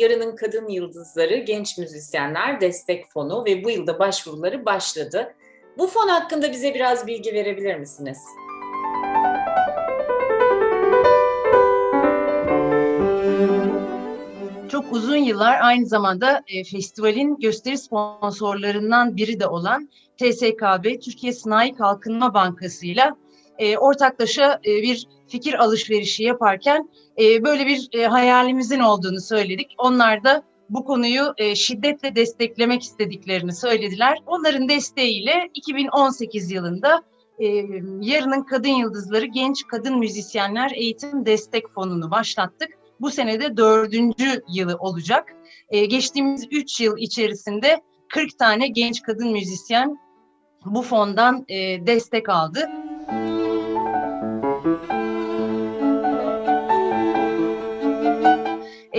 Yarının Kadın Yıldızları Genç Müzisyenler Destek Fonu ve bu yılda başvuruları başladı. Bu fon hakkında bize biraz bilgi verebilir misiniz? Çok uzun yıllar aynı zamanda e, festivalin gösteri sponsorlarından biri de olan TSKB Türkiye Sanayi Kalkınma Bankası ile e, ortaklaşa e, bir fikir alışverişi yaparken e, böyle bir e, hayalimizin olduğunu söyledik. Onlar da bu konuyu e, şiddetle desteklemek istediklerini söylediler. Onların desteğiyle 2018 yılında e, Yarının Kadın Yıldızları Genç Kadın Müzisyenler Eğitim Destek Fonu'nu başlattık. Bu senede dördüncü yılı olacak. Ee, geçtiğimiz üç yıl içerisinde 40 tane genç kadın müzisyen bu fondan e, destek aldı.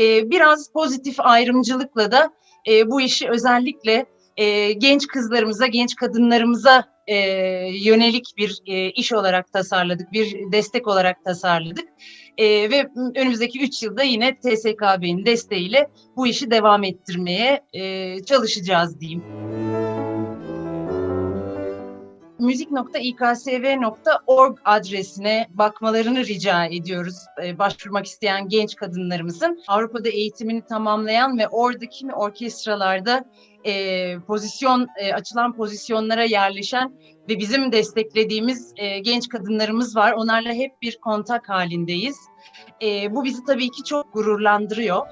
Ee, biraz pozitif ayrımcılıkla da e, bu işi özellikle e, genç kızlarımıza, genç kadınlarımıza e, yönelik bir e, iş olarak tasarladık, bir destek olarak tasarladık. E, ve önümüzdeki üç yılda yine TSKB'nin desteğiyle bu işi devam ettirmeye e, çalışacağız diyeyim. müzik.iksv.org adresine bakmalarını rica ediyoruz e, başvurmak isteyen genç kadınlarımızın. Avrupa'da eğitimini tamamlayan ve orada kimi orkestralarda e, pozisyon e, açılan pozisyonlara yerleşen ve bizim desteklediğimiz e, genç kadınlarımız var. Onlarla hep bir kontak halindeyiz. E, bu bizi tabii ki çok gururlandırıyor.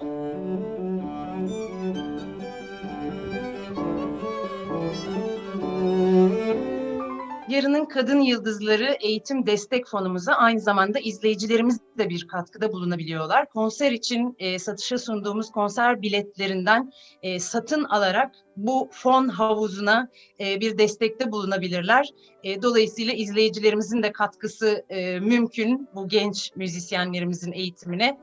Yarının Kadın Yıldızları Eğitim Destek Fonumuza aynı zamanda izleyicilerimiz de bir katkıda bulunabiliyorlar. Konser için e, satışa sunduğumuz konser biletlerinden e, satın alarak bu fon havuzuna e, bir destekte bulunabilirler. E, dolayısıyla izleyicilerimizin de katkısı e, mümkün bu genç müzisyenlerimizin eğitimine.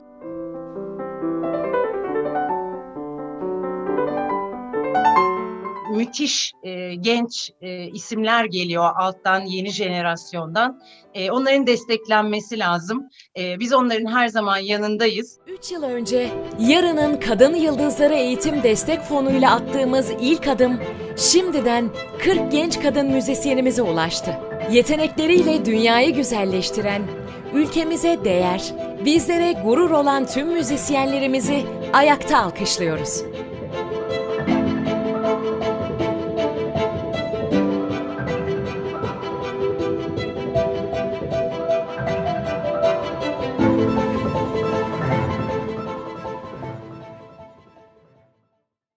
Müthiş e, genç e, isimler geliyor alttan yeni jenerasyondan. E, onların desteklenmesi lazım. E, biz onların her zaman yanındayız. 3 yıl önce Yarının Kadın Yıldızları Eğitim Destek Fonu ile attığımız ilk adım şimdiden 40 genç kadın müzisyenimize ulaştı. Yetenekleriyle dünyayı güzelleştiren, ülkemize değer, bizlere gurur olan tüm müzisyenlerimizi ayakta alkışlıyoruz.